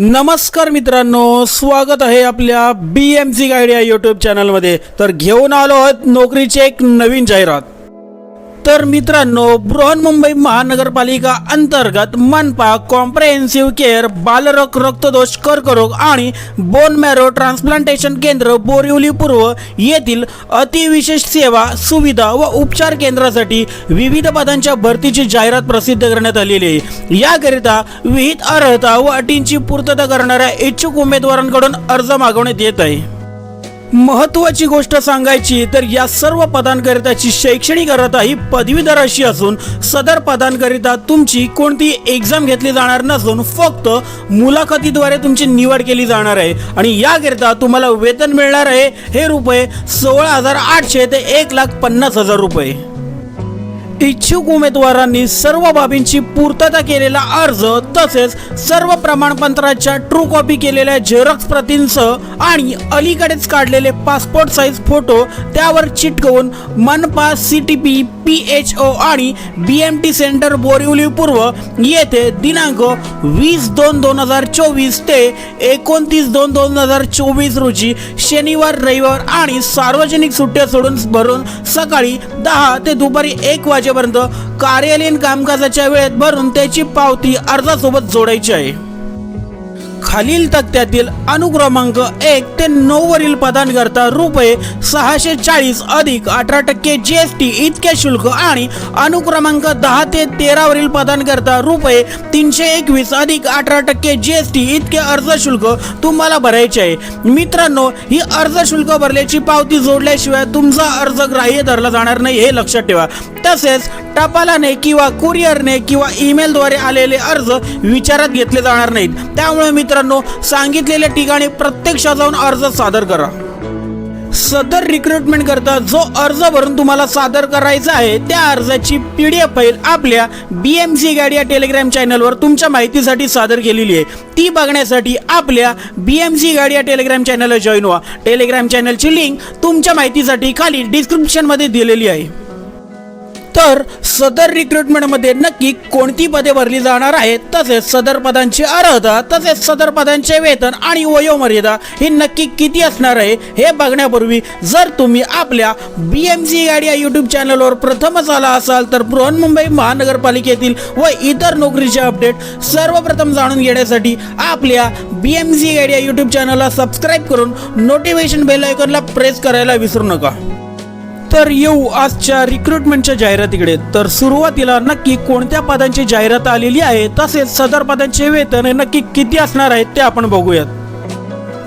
नमस्कार मित्रांनो स्वागत आहे आपल्या बी एम सी गाईड या यूट्यूब चॅनलमध्ये तर घेऊन आलो आहोत नोकरीची एक नवीन जाहिरात. तर मित्रांनो बृहन्मुंबई महानगरपालिका अंतर्गत मनपा कॉम्प्रेहेन्सिव्ह केअर बालरोग रक्तदोष कर्करोग आणि बोन मॅरो ट्रान्सप्लांटेशन केंद्र बोरिवली पूर्व येथील अतिविशेष सेवा सुविधा व उपचार केंद्रासाठी विविध पदांच्या भरतीची जाहिरात प्रसिद्ध करण्यात आलेली आहे. याकरिता विहित अर्हता व अटींची पूर्तता करणाऱ्या इच्छुक उमेदवारांकडून अर्ज मागवण्यात येत आहे. महत्वाची गोष्ट सांगायची तर या सर्व पदांकरिताची शैक्षणिक अर्हता ही पदवीधर अशी असून सदर पदांकरिता तुमची कोणती एक्झाम घेतली जाणार नसून फक्त मुलाखतीद्वारे तुमची निवड केली जाणार आहे. आणि याकरिता तुम्हाला वेतन मिळणार आहे. हे रुपये सोळा हजार आठशे ते एक लाख पन्नास हजार रुपये. इच्छुक उमेदवारांनी सर्व बाबींची पूर्तता केलेला अर्ज तसेच सर्व प्रमाणपत्राच्या ट्रू कॉपी केलेल्या झेरॉक्स प्रतींसह आणि अलीकडेच काढलेले पासपोर्ट साईज फोटो त्यावर चिटकवून मनपा C T P P H O आणि B M T centre Borivali पूर्व येथे दिनांक वीस दोन दोन हजार चोवीस ते एकोणतीस दोन दोन हजार चोवीस रोजी शनिवार रविवार आणि सार्वजनिक सुट्ट्या सोडून भरून सकाळी दहा ते दुपारी एक वाजे वाजेपर्यंत कार्यालयीन कामकाजाच्या वेळेत भरून त्याची पावती अर्जासोबत जोडायची आहे. खालील तक्त्यातील अनुक्रमांक एक ते नऊ वरील पदांकरता रुपये सहाशे चाळीस अधिक अठरा टक्के जी एस टी इतके शुल्क आणि अनुक्रमांक दहा ते तेरा वरील पदांकरता रुपये तीनशे एकवीस अधिक अठरा टक्के जी एस टी इतके अर्ज शुल्क तुम्हाला भरायचे आहे. मित्रांनो ही अर्ज शुल्क भरल्याची पावती जोडल्याशिवाय तुमचा अर्ज ग्राह्य धरला जाणार नाही हे लक्षात ठेवा. तसेच टपालाने किंवा कुरिअरने किंवा ईमेलद्वारे आलेले अर्ज विचारात घेतले जाणार नाहीत. त्यामुळे मित्रांनो सांगितलेल्या ठिकाणी प्रत्यक्षात जाऊन अर्ज सादर करा. सदर रिक्रुटमेंट करता जो अर्ज भरून तुम्हाला सादर करायचा आहे त्या अर्जाची पी डी एफ फाईल आपल्या बी एम सी गाडी या टेलिग्राम चॅनलवर तुमच्या माहितीसाठी सादर केलेली आहे. ती बघण्यासाठी आपल्या बी एम सी गाडी या टेलिग्राम चॅनलला जॉईन व्हा. टेलिग्राम चॅनलची लिंक तुमच्या माहितीसाठी खाली डिस्क्रिप्शनमध्ये दिलेली आहे. तर सदर रिक्रुटमेंटमध्ये नक्की कोणती पदे भरली जाणार आहेत? तसेच सदर पदांची अर्हता तसेच सदर पदांचे वेतन आणि वयोमर्यादा ही नक्की किती असणार आहे हे बघण्यापूर्वी जर तुम्ही आपल्या बी एम सी गाडी या यूट्यूब चॅनलवर प्रथमच आला असाल तर बृहन्मुंबई महानगरपालिकेतील व इतर नोकरीचे अपडेट सर्वप्रथम जाणून घेण्यासाठी आपल्या बी एम सी गाडी या यूट्यूब चॅनलला सबस्क्राईब करून नोटिफिकेशन बेल आयकॉनला प्रेस करायला विसरू नका. तर येऊ आजच्या रिक्रुटमेंटच्या जाहिरातीकडे. तर सुरुवातीला नक्की कोणत्या पदांची जाहिरात आलेली आहे तसेच सदर पदांचे वेतन हे नक्की किती असणार आहेत ते आपण बघूयात.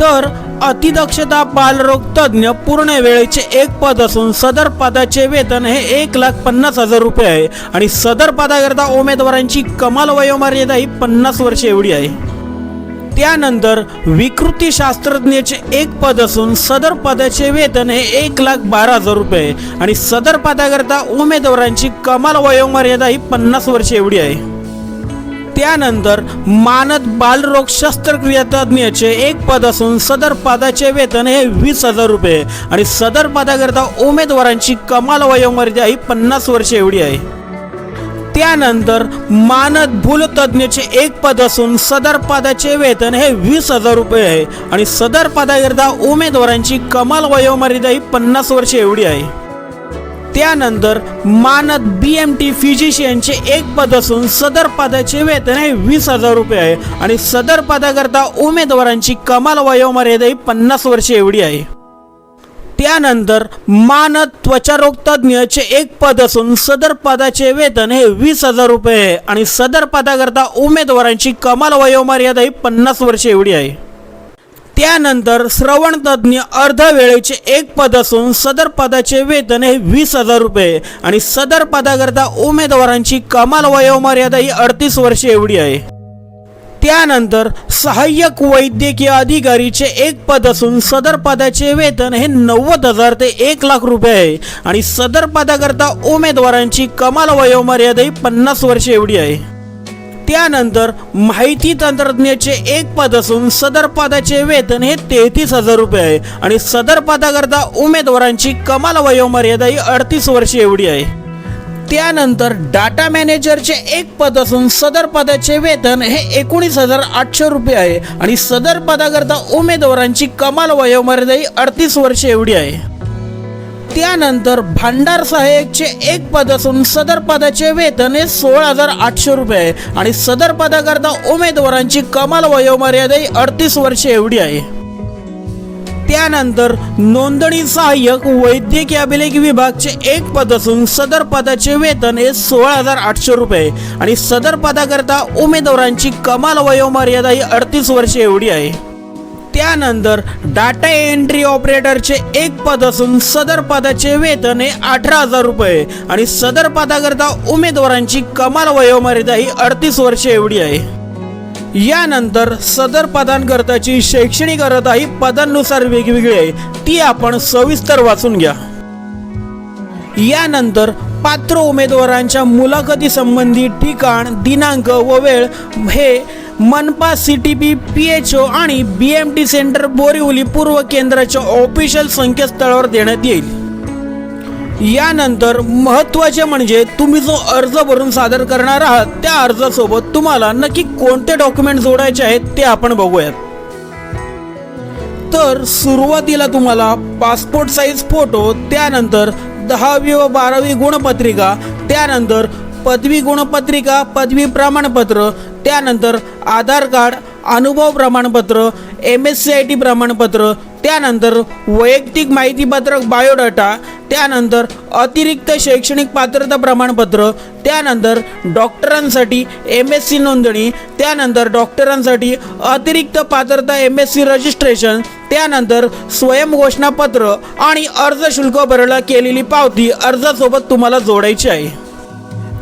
तर अतिदक्षता बालरोग तज्ज्ञ पूर्ण वेळेचे एक पद असून सदर पदाचे वेतन हे एक लाख पन्नास हजार रुपये आहे. आणि सदर पदाकरता उमेदवारांची कमाल वयोमर्यादा ही पन्नास वर्षे एवढी आहे. त्यानंतर विकृती शास्त्रज्ञाचे एक पद असून सदर पदाचे वेतन हे एक लाख बारा हजार रुपये आहे. आणि सदर पदाकरता उमेदवारांची कमाल वयोमर्यादा ही पन्नास वर्षे एवढी आहे. त्यानंतर मानद बालरोग शस्त्रक्रियातज्ञचे एक पद असून सदर पदाचे वेतन हे वीस हजार रुपये आणि सदर पदाकरता उमेदवारांची कमाल वयोमर्यादा ही पन्नास वर्षे एवढी आहे. त्यानंतर मानद भूलतज्ञचे एक पद असून सदर पदाचे वेतन हे वीस हजार रुपये आहे. आणि सदर पदाकरिता उमेदवारांची कमाल वयोमर्यादा ही पन्नास वर्षे एवढी आहे. त्यानंतर मानद बी एम टी फिजिशियनचे एक पद असून सदर पदाचे वेतन हे वीस हजार रुपये आहे. आणि सदर पदाकरता उमेदवारांची कमाल वयोमर्यादा ही पन्नास वर्षे एवढी आहे. त्यानंतर मानद त्वचारोग तज्ज्ञचे एक पद असून सदर पदाचे वेतन हे वीस हजार रुपये आहे. आणि सदर पदाकरता उमेदवारांची कमाल वयोमर्यादा ही पन्नास वर्षे एवढी आहे. त्यानंतर श्रवण तज्ज्ञ अर्ध वेळेचे एक पद असून सदर पदाचे वेतन हे वीस हजार रुपये आणि सदर पदाकरता उमेदवारांची कमाल वयोमर्यादा ही अडतीस वर्षे एवढी आहे. त्यानंतर सहाय्यक वैद्यकीय अधिकारीचे एक पद असून सदर पदाचे वेतन हे नव्वद हजार ते एक लाख रुपये आहे. आणि सदर पदाकरता उमेदवारांची कमाल वयोमर्यादा ही पन्नास वर्षे एवढी आहे. त्यानंतर माहिती तंत्रज्ञाचे एक पद असून सदर पदाचे वेतन हे तेहतीस हजार रुपये आहे. आणि सदर पदाकरता उमेदवारांची कमाल वयोमर्यादा ही अडतीस वर्षे एवढी आहे. त्यानंतर डाटा मॅनेजरचे एक पद असून सदर पदाचे वेतन हे एकोणीस हजार आठशे रुपये आहे. आणि सदर पदाकरता उमेदवारांची कमाल वयोमर्यादा ही अडतीस वर्षे एवढी आहे. त्यानंतर भांडार सहाय्यकचे एक पद असून सदर पदाचे वेतन हे सोळा हजार आठशे रुपये आहे. आणि सदर पदाकरता उमेदवारांची कमाल वयोमर्यादा ही अडतीस वर्षे एवढी आहे. त्यानंतर नोंदणी सहाय्यक वैद्यकीय अभिलेख विभागचे एक पद असून सदर पदाचे वेतन हे सोळा हजार आठशे रुपये. आणि सदर पदाकरता उमेदवारांची कमाल वयोमर्यादा ही अडतीस वर्षे एवढी आहे. त्यानंतर डाटा एंट्री ऑपरेटरचे एक पद असून सदर पदाचे वेतन हे अठरा हजार रुपये. आणि सदर पदाकरता उमेदवारांची कमाल वयोमर्यादा ही अडतीस वर्षे एवढी आहे. यानंतर सदर पदांकरताची शैक्षणिक अर्हता ही पदांनुसार वेगवेगळी आहे. ती आपण सविस्तर वाचून घ्या. यानंतर पात्र उमेदवारांच्या मुलाखती संबंधी ठिकाण दिनांक व वेळ हे मनपा C T P P H O आणि B M T centre Borivali पूर्व केंद्राच्या ऑफिशियल संकेतस्थळावर देण्यात येईल. यानंतर महत्त्वाचे म्हणजे तुम्ही जो अर्ज भरून सादर करणार आहात त्या अर्जासोबत तुम्हाला नक्की कोणते डॉक्युमेंट जोडायचे आहेत ते आपण बघूयात. तर सुरुवातीला तुम्हाला पासपोर्ट साईज फोटो त्यानंतर दहावी व बारावी गुणपत्रिका त्यानंतर पदवी गुणपत्रिका पदवी प्रमाणपत्र त्यानंतर आधार कार्ड अनुभव प्रमाणपत्र M S C I T प्रमाणपत्र त्यानंतर वैयक्तिक माहितीपत्रक बायोडाटा त्यानंतर अतिरिक्त शैक्षणिक पात्रता प्रमाणपत्र त्यानंतर डॉक्टरांसाठी एम एस सी नोंदणी त्यानंतर डॉक्टरांसाठी अतिरिक्त पात्रता एम एस सी रजिस्ट्रेशन त्यानंतर स्वयंघोषणापत्र आणि अर्ज शुल्क भरायला केलेली पावती अर्जासोबत तुम्हाला जोडायची आहे.